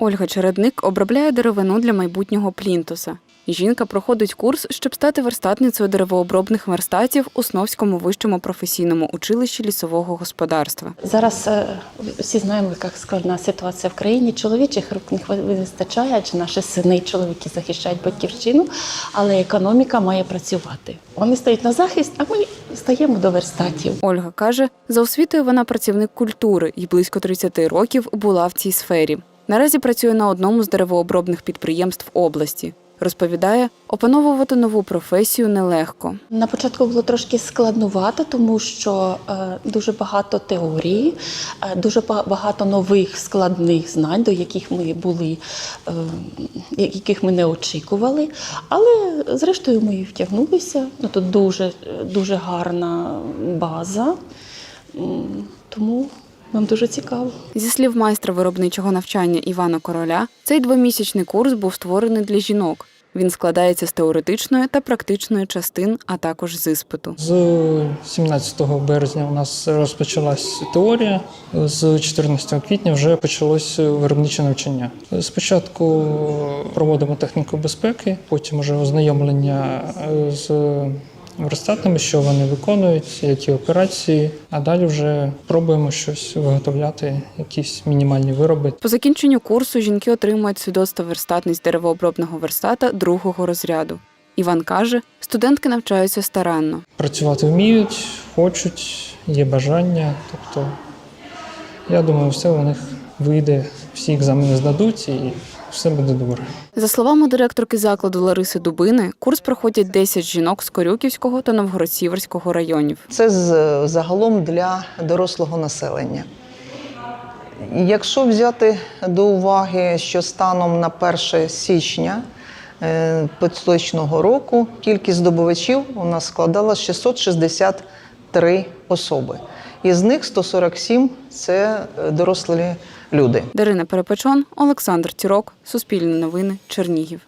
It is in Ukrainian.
Ольга Чередник обробляє деревину для майбутнього плінтуса. Жінка проходить курс, щоб стати верстатницею деревообробних верстатів у Сновському вищому професійному училищі лісового господарства. Зараз е, всі знаємо, яка складна ситуація в країні. Чоловічих рук не вистачає, адже наші сини і чоловіки захищають батьківщину, але економіка має працювати. Вони стають на захист, а ми стаємо до верстатів. Ольга каже, за освітою вона працівник культури і близько 30 років була в цій сфері. Наразі працює на одному з деревообробних підприємств області. Розповідає, опановувати нову професію нелегко. На початку було трошки складнувато, тому що е, дуже багато теорії, е, дуже багато нових складних знань, до яких ми були, е, яких ми не очікували. Але зрештою ми втягнулися. Ну, тут дуже, дуже гарна база, тому нам дуже цікаво. Зі слів майстра виробничого навчання Івана Короля, цей двомісячний курс був створений для жінок. Він складається з теоретичної та практичної частин, а також з іспиту. З 17 березня у нас розпочалась теорія. З 14 квітня вже почалось виробниче навчання. Спочатку проводимо техніку безпеки, потім вже ознайомлення з верстатами, що вони виконують, які операції. А далі вже пробуємо щось виготовляти, якісь мінімальні вироби. По закінченню курсу жінки отримують свідоцтво верстатність деревообробного верстата другого розряду. Іван каже, студентки навчаються старанно. Працювати вміють, хочуть, є бажання. Тобто, я думаю, все у них вийде, всі екзамени здадуть і все буде добре. За словами директорки закладу Лариси Дубини, курс проходять 10 жінок з Корюківського та Новгород-Сіверського районів. Це загалом для дорослого населення. Якщо взяти до уваги, що станом на 1 січня е, поточного року кількість здобувачів у нас складала 663 особи. Із них 147 – це е, дорослі люди. Дарина Перепечон, Олександр Тірок, Суспільне новини, Чернігів.